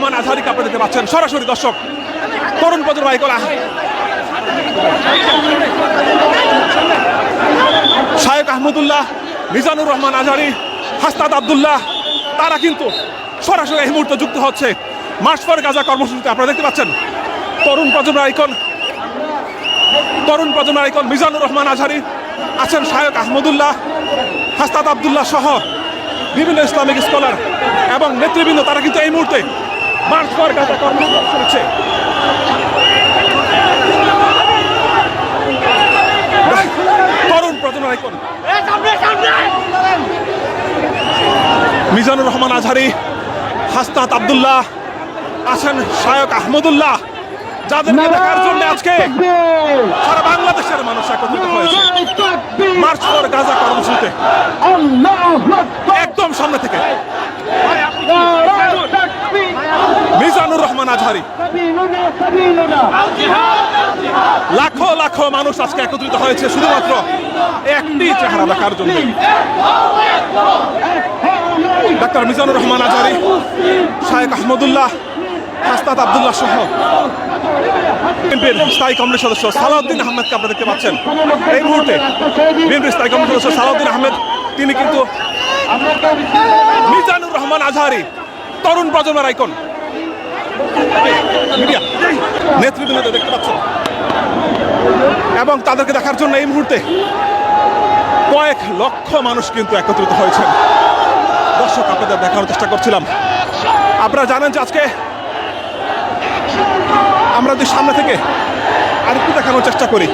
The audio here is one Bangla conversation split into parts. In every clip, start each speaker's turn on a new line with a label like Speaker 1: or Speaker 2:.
Speaker 1: রহমান আজহারিকে আপনারা দেখতে পাচ্ছেন। সরাসরি দর্শক, তরুণ প্রজন্ম আইকন শায়েক আহমদুল্লাহ, মিজানুর রহমান আজহারি হাস্তাদ আবদুল্লাহ, তারা কিন্তু সরাসরি এই মুহূর্তে যুক্ত হচ্ছে। মার্চ ফর গাজা কর্মসূচিতে আপনারা দেখতে পাচ্ছেন। তরুণ প্রজন্মের আইকন তরুণ প্রজন্মের আইকন মিজানুর রহমান আজহারি আছেন শায়ক আহমদুল্লাহ হাস্তাদ আবদুল্লাহ সহ বিভিন্ন ইসলামিক স্কলার এবং নেতৃবৃন্দ, তারা কিন্তু এই মুহূর্তে মার্চ ফর গাজা কর্মসূচি নিচ্ছে তরুণ আইকন। মিজানুর রহমান আজহারি হাস্তাত আবদুল্লাহ আছেন শায়ক আহমদুল্লাহ যাদেরকে দেখার জন্য আজকে সারা বাংলাদেশের মানুষ একত্রিত হয়েছে। মার্চ ফর গাজা কর্মসূচিতে। একদম সামনে থেকে মিজানুর রহমান লাখো লাখো মানুষ আজকে একত্রিত হয়েছে শুধুমাত্র একটি চেহারা দেখার জন্য। ডাক্তার মিজানুর রহমান শায়েক আহমদুল্লাহ আবদুল্লাহ সহ বিএনপির স্থায়ী কমিটির সদস্য সালাউদ্দিন আহমেদকে আপনারা দেখতে পাচ্ছেন। এই মুহূর্তে বিএনপির স্থায়ী কমিটির সদস্য সালাউদ্দিন আহমেদ, তিনি কিন্তু মিজানুর রহমান আজহারি, তরুণ প্রজন্মের আইকন। মিডিয়া, নেতৃবৃন্দ দেখতে পাচ্ছ। এবং তাদেরকে দেখার জন্য এই মুহূর্তে কয়েক লক্ষ মানুষ কিন্তু একত্রিত হয়েছেন। দর্শক, আপনাদের দেখানোর চেষ্টা করছিলাম। আপনারা জানেন যে আজকে আমরা যদি সামনে থেকে আরেকটু দেখানোর চেষ্টা করি।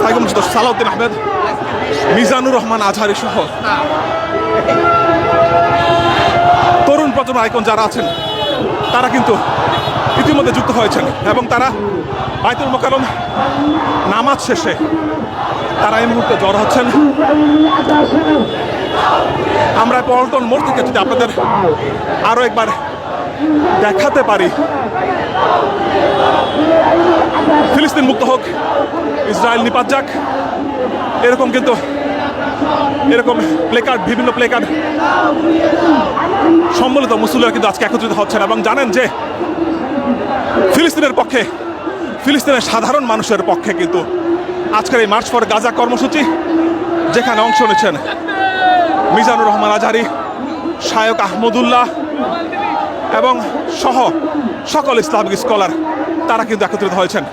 Speaker 1: কমিটির সদস্য সালাউদ্দিন আহমেদ, মিজানুর রহমান আজহারি সহ তরুণ প্রজন্ম আইকন যারা আছেন, তারা কিন্তু ইতিমধ্যে যুক্ত হয়েছেন এবং তারা বাইতুল মোকারম নামাজ শেষে তারা এই মুহূর্তে জ্বর হচ্ছেন। আমরা পল্টন মোড় থেকে যদি আপনাদের আরও একবার দেখাতে পারি। ফিলিস্তিন মুক্ত হোক, ইসরায়েল নিপাত যাক। এরকম কিন্তু, এরকম প্লেকার্ড বিভিন্ন প্লেকার্ড সম্মিলিত মুসলিমরা কিন্তু আজকে একত্রিত হচ্ছেন এবং জানেন যে ফিলিস্তিনের পক্ষে, ফিলিস্তিনের সাধারণ মানুষের পক্ষে কিন্তু আজকের এই মার্চ ফর গাজা কর্মসূচি, যেখানে অংশ নিচ্ছেন মিজানুর রহমান আজহারি শায়ক আহমদুল্লাহ এবং সহ সকল ইসলামিক স্কলার তারা কিন্তু একত্রিত হয়েছেন।